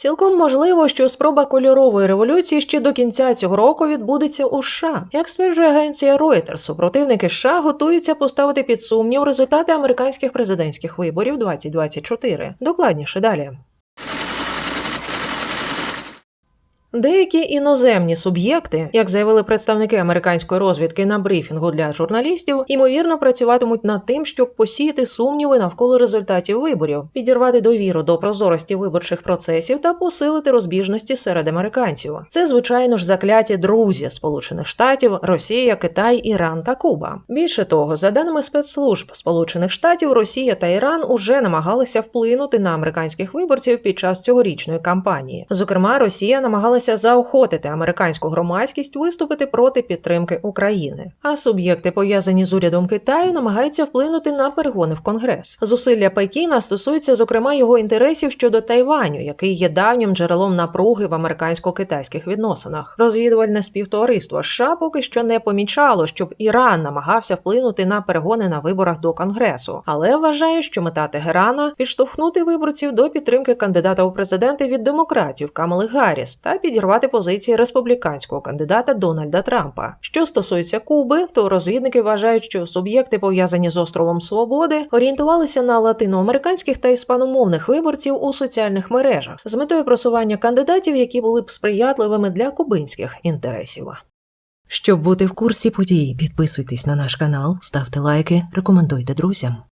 Цілком можливо, що спроба кольорової революції ще до кінця цього року відбудеться у США. Як стверджує агенція Reuters, супротивники США готуються поставити під сумнів результати американських президентських виборів 2024. Докладніше далі. Деякі іноземні суб'єкти, як заявили представники американської розвідки на брифінгу для журналістів, ймовірно працюватимуть над тим, щоб посіяти сумніви навколо результатів виборів, підірвати довіру до прозорості виборчих процесів та посилити розбіжності серед американців. Це звичайно ж закляті друзі Сполучених Штатів, Росія, Китай, Іран та Куба. Більше того, за даними спецслужб Сполучених Штатів, Росія та Іран уже намагалися вплинути на американських виборців під час цьогорічної кампанії. Зокрема, Росія намагалася заохотити американську громадськість виступити проти підтримки України. А суб'єкти, пов'язані з урядом Китаю, намагаються вплинути на перегони в Конгрес. Зусилля Пекіна стосуються, зокрема, його інтересів щодо Тайваню, який є давнім джерелом напруги в американсько-китайських відносинах. Розвідувальне співтовариство США поки що не помічало, щоб Іран намагався вплинути на перегони на виборах до Конгресу, але вважає, що мета Тегерана підштовхнути виборців до підтримки кандидата у президенти від демократів Камали Гарріс та підірвати позиції республіканського кандидата Дональда Трампа. Що стосується Куби, то розвідники вважають, що суб'єкти, пов'язані з островом Свободи, орієнтувалися на латиноамериканських та іспаномовних виборців у соціальних мережах з метою просування кандидатів, які були б сприятливими для кубинських інтересів. Щоб бути в курсі подій, підписуйтесь на наш канал, ставте лайки, рекомендуйте друзям.